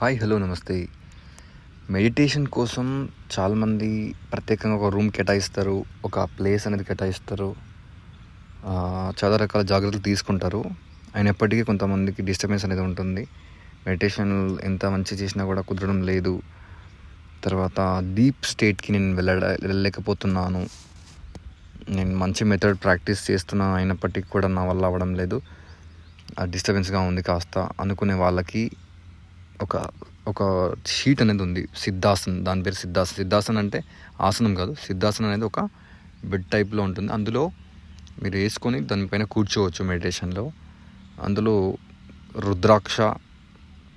Hi hello నమస్తే. Meditation కోసం చాలామంది ప్రత్యేకంగా ఒక రూమ్ కేటాయిస్తారు ఒక ప్లేస్ అనేది కేటాయిస్తారు. చాలా రకాల జాగ్రత్తలు తీసుకుంటారు. అయినప్పటికీ కొంతమందికి డిస్టర్బెన్స్ అనేది ఉంటుంది. మెడిటేషన్ ఎంత మంచి చేసినా కూడా కుదరడం లేదు. తర్వాత డీప్ స్టేట్కి నేను వెళ్ళ వెళ్ళలేకపోతున్నాను. నేను మంచి మెథడ్ ప్రాక్టీస్ చేస్తున్నా అయినప్పటికీ కూడా నా వల్ల అవ్వడం లేదు. డిస్టర్బెన్స్గా ఉంది కాస్త. అనుకునే వాళ్ళకి ఒక ఒక షీట్ అనేది ఉంది సిద్ధాసన్ దాని పేరు సిద్ధాసన్. సిద్ధాసన్ అంటే ఆసనం కాదు. సిద్ధాసనం అనేది ఒక బెడ్ టైప్లో ఉంటుంది. అందులో మీరు వేసుకొని దానిపైన కూర్చోవచ్చు మెడిటేషన్లో అందులో రుద్రాక్ష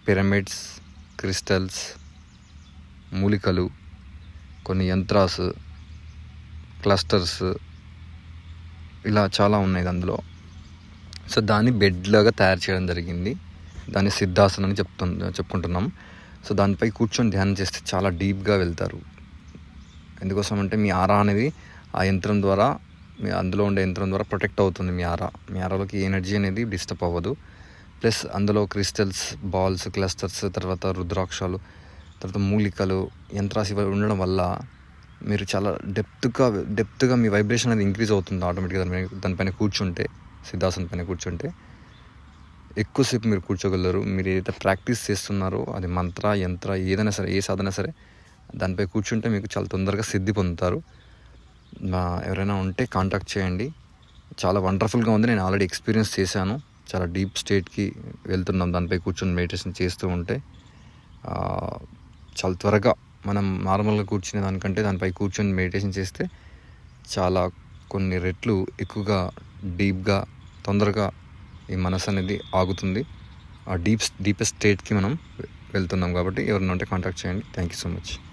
పిరమిడ్స్ క్రిస్టల్స్ మూలికలు కొన్ని యంత్రాస్ క్లస్టర్స్ ఇలా చాలా ఉన్నాయి అందులో. సో దాన్ని బెడ్లాగా తయారు చేయడం జరిగింది. దాన్ని సిద్ధాసనం అని చెప్తు చెప్పుకుంటున్నాం. సో దానిపై కూర్చొని ధ్యానం చేస్తే చాలా డీప్గా వెళ్తారు. ఎందుకోసం అంటే మీ ఆరా అనేది ఆ యంత్రం ద్వారా మీ అందులో ఉండే యంత్రం ద్వారా ప్రొటెక్ట్ అవుతుంది మీ ఆరా. మీ ఆరాలోకి ఎనర్జీ అనేది డిస్టర్బ్ అవ్వదు. ప్లస్ అందులో క్రిస్టల్స్ బాల్స్ క్లస్టర్స్ తర్వాత రుద్రాక్షాలు తర్వాత మూలికలు యంత్రాస్ ఉండడం వల్ల మీరు చాలా డెప్త్గా డెప్త్గా మీ వైబ్రేషన్ అనేది ఇంక్రీజ్ అవుతుంది ఆటోమేటిక్గా దానిపైన దానిపైన కూర్చుంటే సిద్ధాసనం పైన కూర్చుంటే. ఎక్కువసేపు మీరు కూర్చోగలరు మీరు ఏదైతే ప్రాక్టీస్ చేస్తున్నారో అది మంత్ర యంత్ర ఏదైనా సరే ఏ సాధన సరే దానిపై కూర్చుంటే మీకు చాలా తొందరగా సిద్ధి పొందుతారు. ఎవరైనా ఉంటే కాంటాక్ట్ చేయండి. చాలా వండర్ఫుల్గా ఉంది నేను ఆల్రెడీ ఎక్స్పీరియన్స్ చేశాను. చాలా డీప్ స్టేట్కి వెళ్తున్నాం దానిపై కూర్చొని మెడిటేషన్ చేస్తూ ఉంటే. చాలా త్వరగా మనం నార్మల్గా కూర్చునే దానికంటే దానిపై కూర్చొని మెడిటేషన్ చేస్తే చాలా కొన్ని రెట్లు ఎక్కువగా డీప్గా తొందరగా ఈ మనసు అనేది ఆగుతుంది. ఆ డీప్ డీపెస్ట్ స్టేట్కి మనం వెళ్తున్నాం కాబట్టి ఎవరినంటే ఉంటే కాంటాక్ట్ చేయండి. Thank you so much.